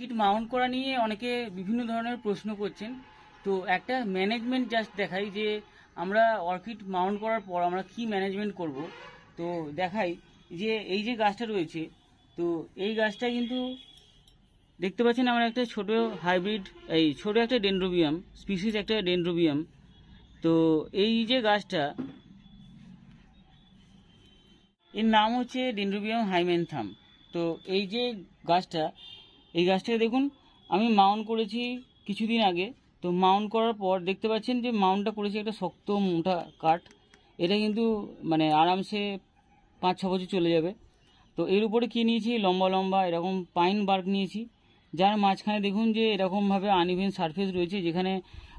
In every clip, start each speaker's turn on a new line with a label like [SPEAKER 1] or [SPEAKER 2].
[SPEAKER 1] Kit Mount করা নিয়ে অনেকে বিভিন্ন ধরনের প্রশ্ন করছেন। তো একটা ম্যানেজমেন্ট জাস্ট দেখাই যে আমরা অর্কিড মাউন্ট করার পর আমরা কি ম্যানেজমেন্ট করব। তো দেখাই যে এই যে গাছটা রয়েছে, তো এই গাছটা কিন্তু দেখতে পাচ্ছেন আমরা একটা ছোট হাইব্রিড এই ছোট একটা ডেন্ড্রোবিয়াম স্পিসিস একটা ডেন্ড্রোবিয়াম তো এই যে গাছটা, এর নাম হচ্ছে ডেন্ড্রোবিয়াম হাইমেনথাম তো এই যে গাছটা এই গাছটাকে দেখুন, আমি মাউন্ট করেছি কিছুদিন আগে। তো মাউন্ট করার পর দেখতে পাচ্ছেন যে মাউন্টটা করেছি একটা শক্ত মোটা কাঠ। এটা কিন্তু মানে আরামসে পাঁচ, ছ বছর চলে যাবে। তো এর উপরে কী নিয়েছি? লম্বা লম্বা এরকম পাইন বার্ক নিয়েছি। যার মাঝখানে দেখুন যে এরকমভাবে আনইভেন সারফেস রয়েছে, যেখানে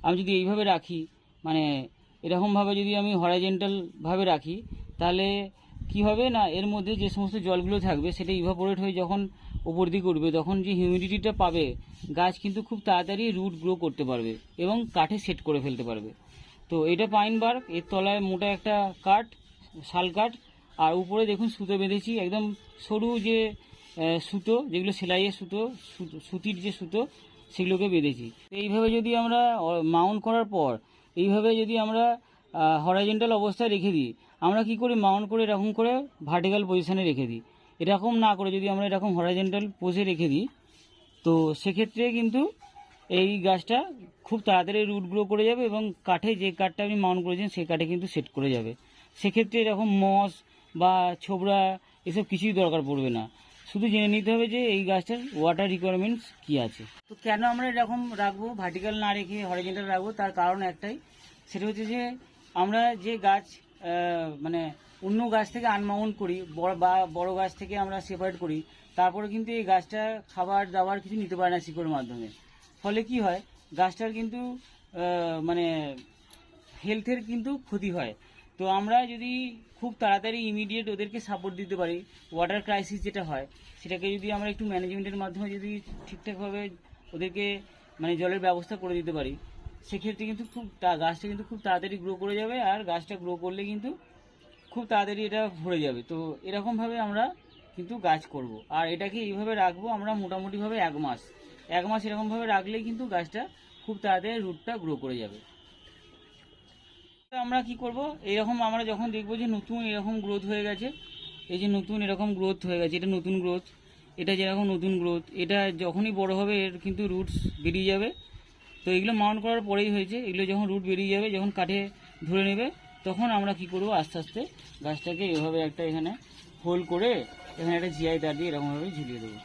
[SPEAKER 1] আমি যদি এইভাবে রাখি মানে এরকমভাবে যদি আমি হরাইজেন্টালভাবে রাখি, তাহলে কি হবে না, এর মধ্যে যে সমস্ত জলগুলো থাকবে সেটা ইভাপোরেট হয়ে যখন ওপর দিকে উঠবে, তখন যে হিউমিডিটিটা পাবে, গাছ কিন্তু খুব তাড়াতাড়ি রুট গ্রো করতে পারবে এবং কাঠে সেট করে ফেলতে পারবে। তো এটা পাইন বার্ক এর তলায় মোটা একটা কাঠ, শাল কাঠ, আর উপরে দেখুন সুতো বেঁধেছি, একদম সরু যে সুতো, যেগুলো সেলাইয়ের সুতো সুতির যে সুতো, সেগুলোকে বেঁধেছি। এইভাবে যদি আমরা মাউন্ট করার পর, এইভাবে যদি আমরা হরাইজেন্টাল অবস্থায় রেখে দিই আমরা কি করি, মাউন্ট করে এরকম করে ভার্টিক্যাল পজিশানে রেখে দিই। এরকম না করে যদি আমরা এরকম হরাইজেন্টাল পোজে রেখে দিই, তো সেক্ষেত্রে কিন্তু এই গাছটা খুব তাড়াতাড়ি রুট গ্রো করে যাবে এবং কাঠে যে কাঠটা আপনি মাউন্ট করেছেন, সেই কাঠে কিন্তু সেট করে যাবে। সেক্ষেত্রে এরকম মস বা ছোবড়া এসব কিছুই দরকার পড়বে না। শুধু জেনে নিতে হবে যে এই গাছটার ওয়াটার রিকোয়ারমেন্টস কি আছে। তো কেন আমরা এরকম রাখব ভার্টিক্যাল না রেখে হরিজেন্টাল রাখব? তার কারণ একটাই, সেটা হচ্ছে যে আমরা যে গাছ মানে অন্য গাছ থেকে আনমাউন্ট করি, বড় বা বড় গাছ থেকে আমরা সেপারেট করি, তারপরে কিন্তু এই গাছটা খাবার দাবার কিছু নিতে পারে না শিকড়ের মাধ্যমে। ফলে কি হয়, গাছটার কিন্তু মানে হেলথের কিন্তু ক্ষতি হয়। তো আমরা যদি খুব তাড়াতাড়ি ইমিডিয়েট ওদেরকে সাপোর্ট দিতে পারি ওয়াটার ক্রাইসিস যেটা হয়, সেটাকে যদি আমরা একটু ম্যানেজমেন্টের মাধ্যমে যদি ঠিকঠাকভাবে ওদেরকে মানে জলের ব্যবস্থা করে দিতে পারি সেক্ষেত্রে কিন্তু খুব গাছটা কিন্তু খুব তাড়াতাড়ি গ্রো করে যাবে আর গাছটা গ্রো করলে কিন্তু খুব তাড়াতাড়ি এটা ভরে যাবে। তো এরকমভাবে আমরা কিন্তু গাছ করব। আর এটাকে এইভাবে রাখব আমরা মোটামুটিভাবে এক মাস। এক মাস এরকমভাবে রাখলেই কিন্তু গাছটা খুব তাড়াতাড়ি রুটটা গ্রো করে যাবে। আমরা কি করব? এরকম আমরা যখন দেখব যে নতুন এরকম গ্রোথ হয়ে গেছে, এই যে নতুন এরকম গ্রোথ হয়ে গেছে, এটা নতুন গ্রোথ এটা যেরকম নতুন গ্রোথ এটা যখনই বড় হবে এর কিন্তু রুটস বেরিয়ে যাবে। তো এগুলো মাউন্ট করার পরেই হয়েছে। এগুলো যখন রুট বেরিয়ে যাবে, যখন কাঠে ধরে নেবে, তখন আমরা কি করব? আস্তে আস্তে গাছটাকে এভাবে একটা এখানে হোল করে এখানে একটা জিআই তার দিয়ে এরকমভাবে ঝুলিয়ে দেবো।